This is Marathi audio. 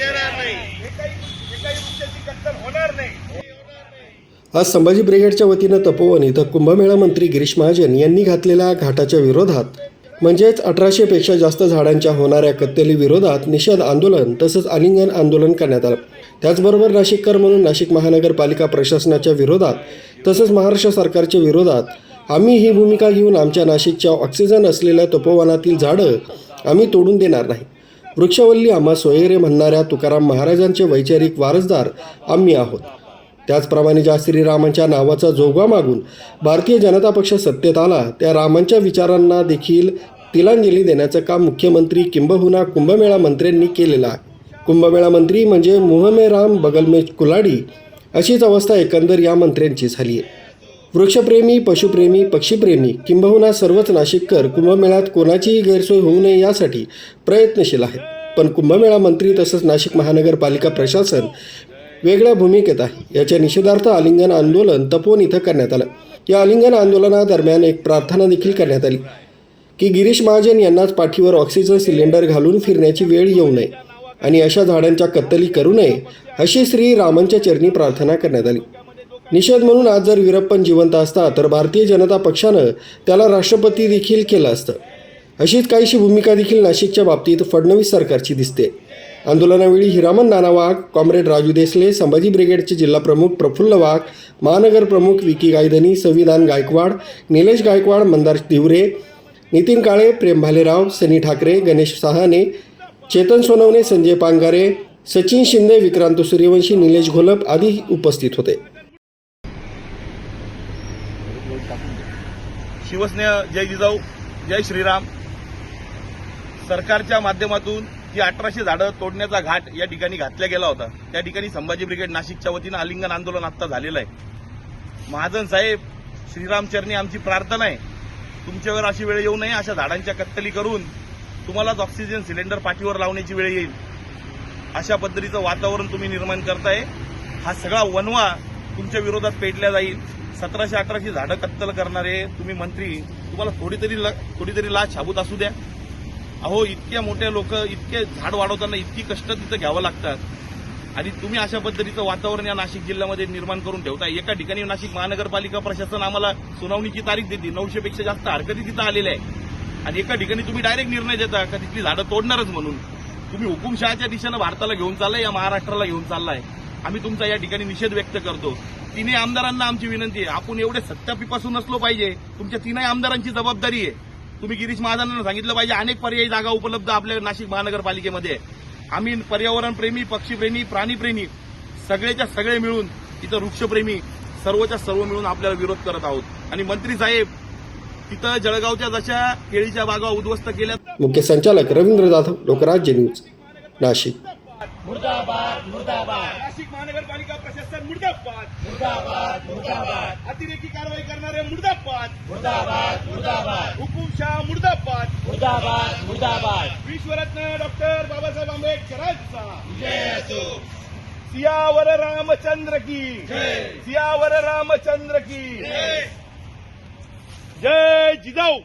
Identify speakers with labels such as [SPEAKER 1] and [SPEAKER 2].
[SPEAKER 1] देणार होणार नाही.
[SPEAKER 2] आज संभाजी ब्रिगेडच्या वतीनं तपोवन इथं कुंभमेळा मंत्री गिरीश महाजन यांनी घातलेल्या घाटाच्या विरोधात म्हणजेच अठराशेपेक्षा जास्त झाडांच्या होणाऱ्या कत्तली विरोधात निषेध आंदोलन तसंच आलिंगन आंदोलन करण्यात आलं. त्याचबरोबर नाशिककर म्हणून नाशिक महानगरपालिका प्रशासनाच्या विरोधात तसंच महाराष्ट्र सरकारच्या विरोधात आम्ही ही भूमिका घेऊन आमच्या नाशिकच्या ऑक्सिजन असलेल्या तपोवनातील झाडं आम्ही तोडून देणार नाही. वृक्षवल्ली आम्हा सोयरे म्हणणाऱ्या तुकाराम महाराजांचे वैचारिक वारसदार आम्ही आहोत. त्याचप्रमाणे ज्या श्रीरामांच्या नावाचा जोगवा मागून भारतीय जनता पक्ष सत्तेत आला त्या रामांच्या विचारांना देखील तिलांजली देण्याचं काम मुख्यमंत्री किंबहुना कुंभमेळा मंत्र्यांनी केलेलं आहे. कुंभमेळा मंत्री म्हणजे मुहमे राम बगलमे कुलाडी अशीच अवस्था एकंदर या मंत्र्यांची झाली आहे. वृक्षप्रेमी पशुप्रेमी पक्षीप्रेमी किंबहुना सर्वच नाशिककर कुंभमेळ्यात कोणाचीही गैरसोय होऊ नये यासाठी प्रयत्नशील आहेत. पण कुंभमेळा मंत्री तसंच नाशिक महानगरपालिका प्रशासन वेगळ्या भूमिकेत आहे. याच्या निषेधार्थ आलिंगन आंदोलन तपोन इथं करण्यात आलं. या आलिंगन आंदोलनादरम्यान एक प्रार्थना देखील करण्यात आली की गिरीश महाजन यांनाच पाठीवर ऑक्सिजन सिलेंडर घालून फिरण्याची वेळ येऊ नये आणि अशा झाडांच्या कत्तली करू नये अशी श्री रामांच्या चरणी प्रार्थना करण्यात आली. निषेध म्हणून आज जर वीरप्पन जिवंत असता तर भारतीय जनता पक्षानं त्याला राष्ट्रपती देखील केलं असतं. अशीच काहीशी भूमिका देखील नाशिकच्या बाबतीत फडणवीस सरकारची दिसते. आंदोलनावेळी हिरामन नाना वाघ कॉम्रेड राजू देसले संभाजी ब्रिगेडचे जिल्हा प्रमुख प्रफुल्ल वाघ महानगर प्रमुख विकी गायधनी संविधान गायकवाड निलेश गायकवाड मंदार दिवरे नितीन काळे प्रेम भालेराव सनी ठाकरे गणेश सहाने चेतन सोनवणे संजय पांगारे सचिन शिंदे विक्रांत सूर्यवंशी निलेश घोलप आदी उपस्थित होते.
[SPEAKER 1] शिवसेना जय जिजाऊ जय श्रीराम. सरकारच्या माध्यमातून जी अठराशे झाडं तोडण्याचा घाट या ठिकाणी घातला गेला होता. त्या ठिकाणी संभाजी ब्रिगेड नाशिकच्या वतीनं आलिंगन आंदोलन आता झालेलं आहे. महाजन साहेब श्रीरामचरणी आमची प्रार्थना आहे. तुमच्यावर अशी वेळ येऊ नये अशा झाडांच्या कत्तली करून तुम्हालाच ऑक्सिजन सिलेंडर पाठीवर लावण्याची वेळ येईल. अशा पद्धतीचं वातावरण तुम्ही निर्माण करताय. हा सगळा वनवा तुमच्या विरोधात पेटल्या जाईल. सतराशे अठराशे झाडं कत्तल करणारे तुम्ही मंत्री तुम्हाला थोडी तरी थोडी तरी लाच शाबूत असू द्या. अहो इतक्या मोठ्या लोक इतके झाड वाढवताना इतकी कष्ट तिथं घ्यावं लागतात. आणि तुम्ही अशा पद्धतीचं वातावरण या नाशिक जिल्ह्यामध्ये निर्माण करून ठेवता एका ठिकाणी नाशिक महानगरपालिका प्रशासन आम्हाला सुनावणीची तारीख देते. नऊशेपेक्षा जास्त हरकती तिथं आलेल्या आहे आणि एका ठिकाणी तुम्ही डायरेक्ट निर्णय देता का तिथली झाडं तोडणारच म्हणून. तुम्ही हुकुमशहाच्या दिशेनं भारताला घेऊन चाललाय या महाराष्ट्राला घेऊन चाललाय. आम्ही तुमचा या ठिकाणी निषेध व्यक्त करतो. तिन्ही आमदारांना आमची विनंती आहे. आपण एवढे सत्यापीपासून नसलो पाहिजे. तुमच्या तीनही आमदारांची जबाबदारी आहे. तुम्ही गिरीश महाजनांना सांगितलं पाहिजे. अनेक पर्यायी जागा उपलब्ध आपल्या नाशिक महानगरपालिकेमध्ये. आम्ही पर्यावरणप्रेमी पक्षीप्रेमी प्राणीप्रेमी सगळेच्या सगळे मिळून इथं वृक्षप्रेमी सर्वच्या सर्व मिळून आपल्याला विरोध करत आहोत. आणि मंत्री साहेब तिथं जळगावच्या जशा केळीच्या बागा उद्ध्वस्त केल्या
[SPEAKER 2] मुख्य संचालक रवींद्र जाधव लोकराज्य न्यूज नाशिक.
[SPEAKER 1] नाशिक महानगरपालिका प्रशासन मुर्दाबाद. मुर्दाबाद मुर्दाबाद. अतिरेकी कारवाई करणारे मुर्दाबाद. मुर्दाबाद मुर्दाबाद. हुकुमशाह मुर्दाबाद.
[SPEAKER 3] मुर्दाबाद मुर्दाबाद.
[SPEAKER 1] विश्वरत्न डॉक्टर बाबासाहेब आंबेडकरांचा सियावर रामचंद्र की. सियावर रामचंद्र की. जय जिजाऊ.